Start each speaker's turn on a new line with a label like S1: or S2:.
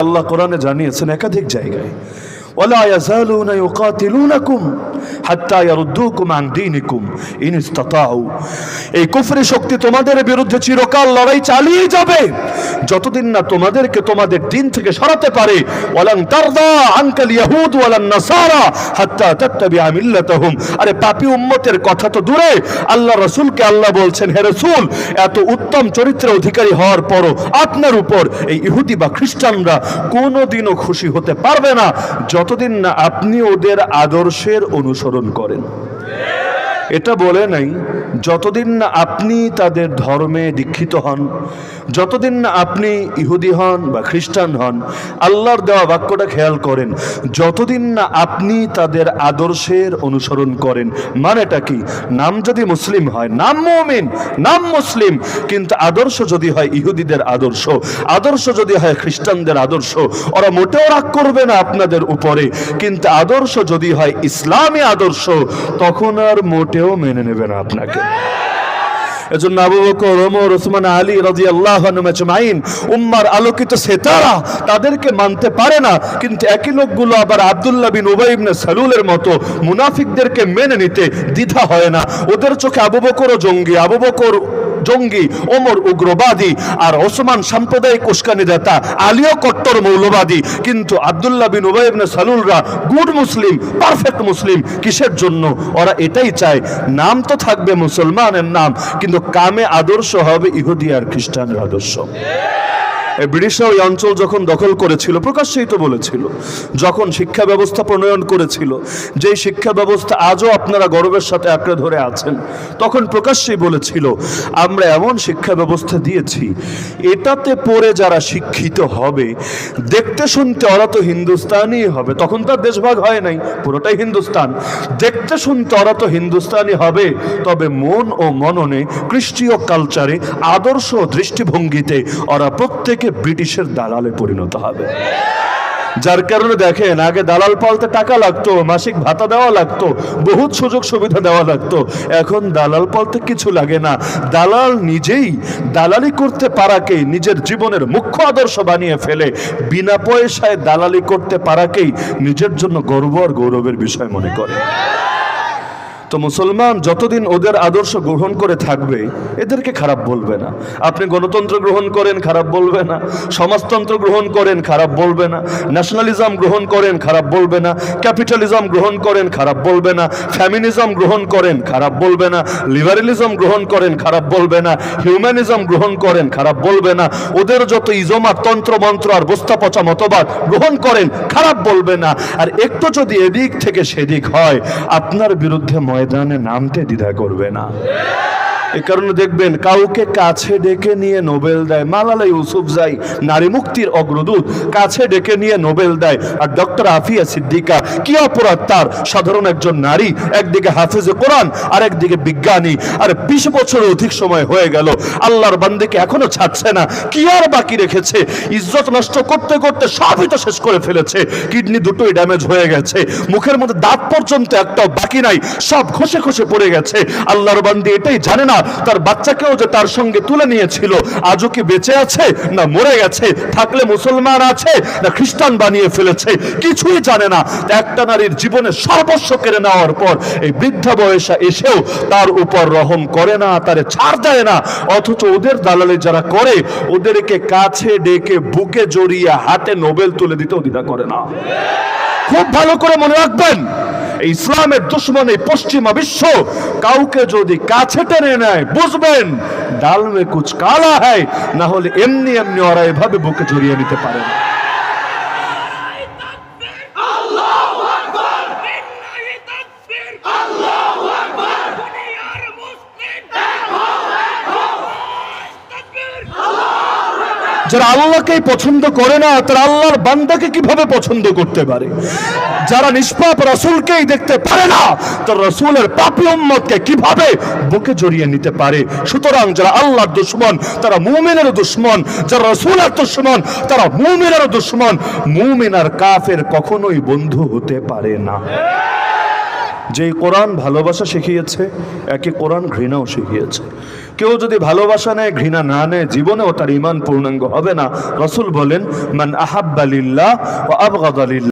S1: আল্লাহ কোরআনে জানিয়েছেন একাধিক জায়গায়। ولا يزالون يقاتلونكم حتى يردوكم عن دينكم إن استطاعوا এই কুফরি শক্তি তোমাদের বিরুদ্ধে চিরকাল লড়াই চালিয়ে যাবে যতদিন না তোমাদেরকে তোমাদের দিন থেকে সরাতে পারে ওয়ালান তারদা আনকাল ইয়াহুদ ওয়ালান নাসারা হাত্তা তাত্তাবিআ মিল্লাতাহুম আরে পাপী উম্মতের কথা তো দূরে আল্লাহ রাসূলকে আল্লাহ বলছেন হে রাসূল এত উত্তম চরিত্রের অধিকারী হওয়ার পরও আপনার উপর এই ইহুদি বা খ্রিস্টানরা কোনোদিনও খুশি হতে পারবে না যতদিন না আপনি ওদের আদর্শের অনুসরণ করেন। এটা বলে নাই, যতদিন না আপনি তাদের ধর্মে দীক্ষিত হন, যতদিন না আপনি ইহুদি হন বা খ্রিস্টান হন, আল্লাহর দেওয়া বাক্যটা খেয়াল করেন, যতদিন না আপনি তাদের আদর্শের অনুসরণ করেন, মানেটা কি? নাম যদি মুসলিম হয়, নাম মুমিন, নাম মুসলিম, কিন্তু আদর্শ যদি হয় ইহুদিদের আদর্শ আদর্শ যদি হয় খ্রিস্টানদের আদর্শ, ওরা মোটেও রাগ করবে না আপনাদের উপরে, কিন্তু আদর্শ যদি হয় ইসলামী আদর্শ, তখন আর মোটেও মেনে নেবে না আপনাকে। এজন্য আবু বকর, ওমর, ওসমান, আলী রাজি আল্লাহ আজমাইন, উম্মার আলোকিত সেতারা তাদেরকে মানতে পারে না, কিন্তু একই লোকগুলো আবার আবদুল্লাহ বিন উবাই সালুলের মতো মুনাফিকদেরকে মেনে নিতে দ্বিধা হয় না। ওদের চোখে আবু বকরও জঙ্গি, আবু বকর জঙ্গি, ওমর উগ্রবাদী আর ওসমান সাম্প্রদায়িক উস্কানি দাতা আলিও কট্টর মৌলবাদী। কিন্তু আব্দুল্লাহ বিন উবাই সালুলরা গুড মুসলিম, পারফেক্ট মুসলিম কিসের জন্য? ওরা এটাই চায়, নাম তো থাকবে মুসলমানের নাম, কিন্তু কামে আদর্শ হবে ইহুদি আর খ্রিস্টানের আদর্শ। ব্রিটিশরা ওই অঞ্চল যখন দখল করেছিল, প্রকাশ্যেই তো বলেছিল, যখন শিক্ষা ব্যবস্থা প্রণয়ন করেছিল, যেই শিক্ষা ব্যবস্থা আজও আপনারা গর্বের সাথে আঁকড়ে ধরে আছেন, তখন প্রকাশ্যেই বলেছিল, আমরা এমন শিক্ষা ব্যবস্থা দিয়েছি, এটাতে পড়ে যারা শিক্ষিত হবে, দেখতে শুনতে ওরা তো হিন্দুস্তানি হবে। তখন তার দেশভাগ হয় নাই, পুরোটাই হিন্দুস্তান। দেখতে শুনতে ওরা তো হিন্দুস্তানি হবে, তবে মন ও মননে খ্রিস্টীয় কালচারে, আদর্শ দৃষ্টিভঙ্গিতে ওরা প্রত্যেকে ব্রিটিশের দালালে পরিণত হবে। যার কারণে দেখেন, আগে দালাল পালতে টাকা লাগতো, মাসিক ভাতা দেওয়া লাগতো, বহুত সুযোগ সুবিধা দেওয়া লাগতো। এখন দালাল পালতে কিছু লাগে না। দালাল নিজেই দালালি করতে পারাকেই নিজের জীবনের মুখ্য আদর্শ বানিয়ে ফেলে। বিনা পয়সায় দালালি করতে পারাকেই নিজের জন্য গর্ব আর গৌরবের বিষয় মনে করে। তো মুসলমান যতদিন ওদের আদর্শ গ্রহণ করে থাকবে, এদেরকে খারাপ বলবে না। আপনি গণতন্ত্র গ্রহণ করেন, খারাপ বলবে না। সমাজতন্ত্র গ্রহণ করেন, খারাপ বলবে না। ন্যাশনালিজম গ্রহণ করেন, খারাপ বলবে না। ক্যাপিটালিজম গ্রহণ করেন, খারাপ বলবে না। ফ্যামিনিজম গ্রহণ করেন, খারাপ বলবে না। লিবারেলিজম গ্রহণ করেন, খারাপ বলবে না। হিউম্যানিজম গ্রহণ করেন, খারাপ বলবে না। ওদের যত ইজমার তন্ত্র, মন্ত্র আর বস্তা, পচা মতবাদ গ্রহণ করেন, খারাপ বলবে না। আর একটু যদি এদিক থেকে সেদিক হয়, আপনার বিরুদ্ধে ময়দানে নামতে দ্বিধা করবে না। এই কারণে দেখবেন কাউকে কাছে ডেকে নিয়ে নোবেল দেয়। মালালা ইউসুফ যাই, নারী মুক্তির অগ্রদূত, কাছে ডেকে নিয়ে নোবেল দেয়। আর ডক্টর আফিয়া সিদ্দিকা, কি অপরাধ তার? সাধারণ একজন নারী, একদিকে হাফিজে কোরআন আর একদিকে বিজ্ঞানী। আর বিশ বছর অধিক সময় হয়ে গেল, আল্লাহর বান্দিকে এখনও ছাড়ছে না। কি আর বাকি রেখেছে? ইজ্জত নষ্ট করতে করতে সবই তো শেষ করে ফেলেছে। কিডনি দুটোই ড্যামেজ হয়ে গেছে। মুখের মধ্যে দাঁত পর্যন্ত একটাও বাকি নাই। সব ঘষে ঘষে পড়ে গেছে। আল্লাহর বান্দি এটাই জানে না তার বাচ্চাকেও যে তার সঙ্গে তুলে নিয়েছিল, আজও কি বেঁচে আছে না মরে গেছে? থাকলে মুসলমান আছে না খ্রিস্টান বানিয়ে ফেলেছে? কিছুই জানে না। একটা নারীর জীবনে সর্বস্ব কেড়ে নেওয়ার পর এই বৃদ্ধা বয়সে এসেও তার উপর রহম করে না, তারে ছাড় দেয় না। অথচ ওদের দালালি যারা করে, ওদেরকে কাছে ডেকে বুকে জড়িয়ে হাতে নোবেল তুলে দিতেও দ্বিধা করে না। খুব ভালো করে মনে রাখবেন। ইসলামের দুশ্মন এই পশ্চিমা বিশ্ব কাউকে যদি কাছে টেনে নেয়, বুঝবেন ডাল মে কুচ কালা হয়, না হলে এমনি এমনি ওরা এভাবে বুকে জড়িয়ে নিতে পারে না। যারা আল্লাহকেই পছন্দ করে না, তারা আল্লাহর বান্দাকে কীভাবে পছন্দ করতে পারে? যারা নিষ্পাপ রসুলকেই দেখতে পারে না, তার রসুলের পাপি উম্মতকে কীভাবে বুকে জড়িয়ে নিতে পারে? সুতরাং যারা আল্লাহর দুশ্মন, তারা মুমিনের দুশ্মন। যারা রসুলের দুশ্মন, তারা মুমিনের দুশ্মন। মুমিন আর কাফের কখনোই বন্ধু হতে পারে না। যেই কোরআন ভালোবাসা শিখিয়েছে একে কোরআন ঘৃণাও শিখিয়েছে। কেউ যদি ভালোবাসা নেয়, ঘৃণা না নেয়, জীবনেও তার ইমান পূর্ণাঙ্গ হবে না। রসুল বলেন, মান আহাব্বালিল্লাহ ও আবগাদালিল্লাহ